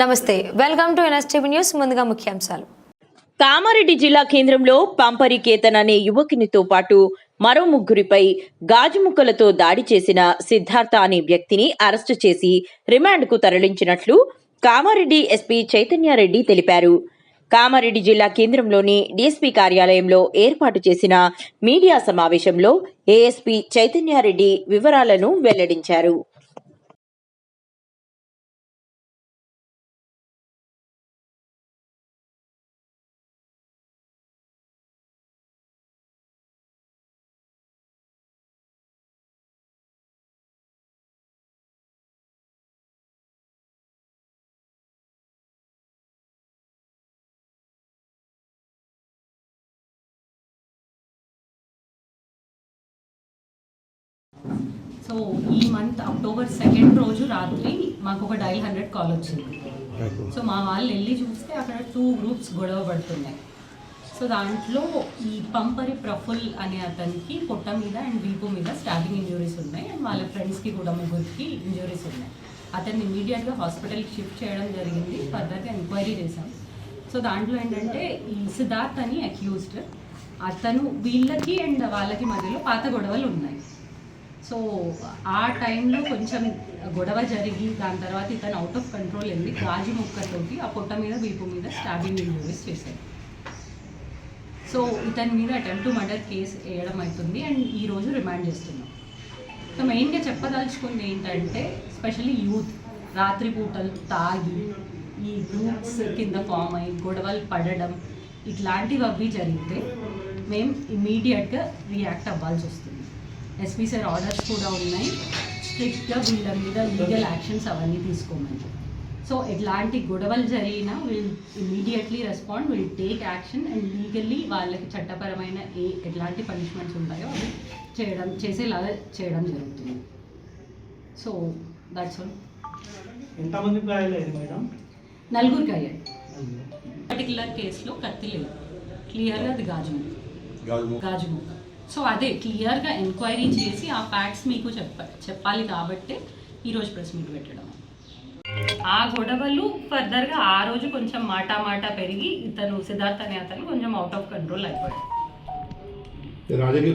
నమస్తే welcome to NSTV news ముందుగా ముఖ్యాంశాలు. కామారెడ్డి జిల్లా కేంద్రంలో పంపరి కేతన్ అనే యువకునితో పాటు మరో ముగ్గురిపై గాజుముక్కలతో దాడి చేసిన సిద్ధార్థ అనే వ్యక్తిని అరెస్టు చేసి రిమాండ్కు తరలించినట్లు కామారెడ్డి ఎస్పీ చైతన్యారెడ్డి తెలిపారు. కామారెడ్డి జిల్లా కేంద్రంలోని డీఎస్పీ కార్యాలయంలో ఏర్పాటు చేసిన మీడియా సమావేశంలో ఏఎస్పీ చైతన్యారెడ్డి వివరాలను వెల్లడించారు. సో ఈ మంత్ అక్టోబర్ సెకండ్ రోజు రాత్రి మాకు ఒక డైల్ హండ్రెడ్ కాల్ వచ్చింది సో మా వాళ్ళు వెళ్ళి చూస్తే అక్కడ టూ గ్రూప్స్ గొడవ పడుతున్నాయి. సో దాంట్లో ఈ పంపరి ప్రఫుల్ అనే అతనికి పొట్ట మీద అండ్ వీపు మీద స్టాబింగ్ ఇంజురీస్ ఉన్నాయి అండ్ వాళ్ళ ఫ్రెండ్స్కి కూడా ముగ్గురికి ఇంజురీస్ ఉన్నాయి. అతన్ని ఇమీడియట్గా హాస్పిటల్కి షిఫ్ట్ చేయడం జరిగింది. ఫర్దర్గా ఎంక్వైరీ చేశాం. సో దాంట్లో ఏంటంటే ఈ సిద్ధార్థ్ అని అక్యూజ్డ్ అతను వీళ్ళకి అండ్ వాళ్ళకి మధ్యలో పాత గొడవలు ఉన్నాయి. సో ఆ టైంలో కొంచెం గొడవ జరిగి దాని తర్వాత ఇతను అవుట్ ఆఫ్ కంట్రోల్ వెళ్ళి గాజు ముక్కతోటి ఆ పొట్ట మీద వీపు మీద స్టాబింగ్ ఇంజరీస్ చేశారు సో ఇతని మీద అటెంప్ట్ మర్డర్ కేసు వేయడం అవుతుంది అండ్ ఈరోజు రిమాండ్ చేస్తున్నాం. సో మెయిన్గా చెప్పదలుచుకుంది ఏంటంటే స్పెషల్లీ యూత్ రాత్రి పూటలు తాగి ఈ గ్రూప్స్ కింద ఫామ్ అయ్యి గొడవలు పడడం ఇట్లాంటివి అవి జరిగితే మేము ఇమీడియట్గా రియాక్ట్ అవ్వాల్సి వస్తుంది. ఎస్పీ సార్ ఆర్డర్స్ కూడా ఉన్నాయి. స్ట్రిక్ట్గా వీళ్ళ మీద లీగల్ యాక్షన్స్ అవన్నీ తీసుకోమని. సో ఎట్లాంటి గొడవలు జరిగినా will immediately respond will take action and legally వాళ్ళకి చట్టపరమైన ఏ ఎట్లాంటి పనిష్మెంట్స్ ఉంటాయో అవి చేయడం చేసేలాగా చేయడం జరుగుతుంది. సో దట్స్ ఆల్ ఎంతమంది మేడం? నలుగురికి అయ్యాయి పర్టికులర్ కేసులో కత్తి లేదు. క్లియర్గా అది గాజు ముక్క. గాజు ముక్క. సో అదే క్లియర్గా ఎంక్వైరీ చేసి ఆ ఫ్యాక్ట్స్ మీకు చెప్ప చెప్పాలి కాబట్టి ఈరోజు ప్రెస్ మీట్ పెట్టడం. ఆ గొడవలు ఫర్దర్గా ఆ రోజు కొంచెం మాటా మాట పెరిగి ఇతను సిద్ధార్థ్ అనే అతను కొంచెం అవుట్ ఆఫ్ కంట్రోల్ అయిపోయాడు. రాజకీయ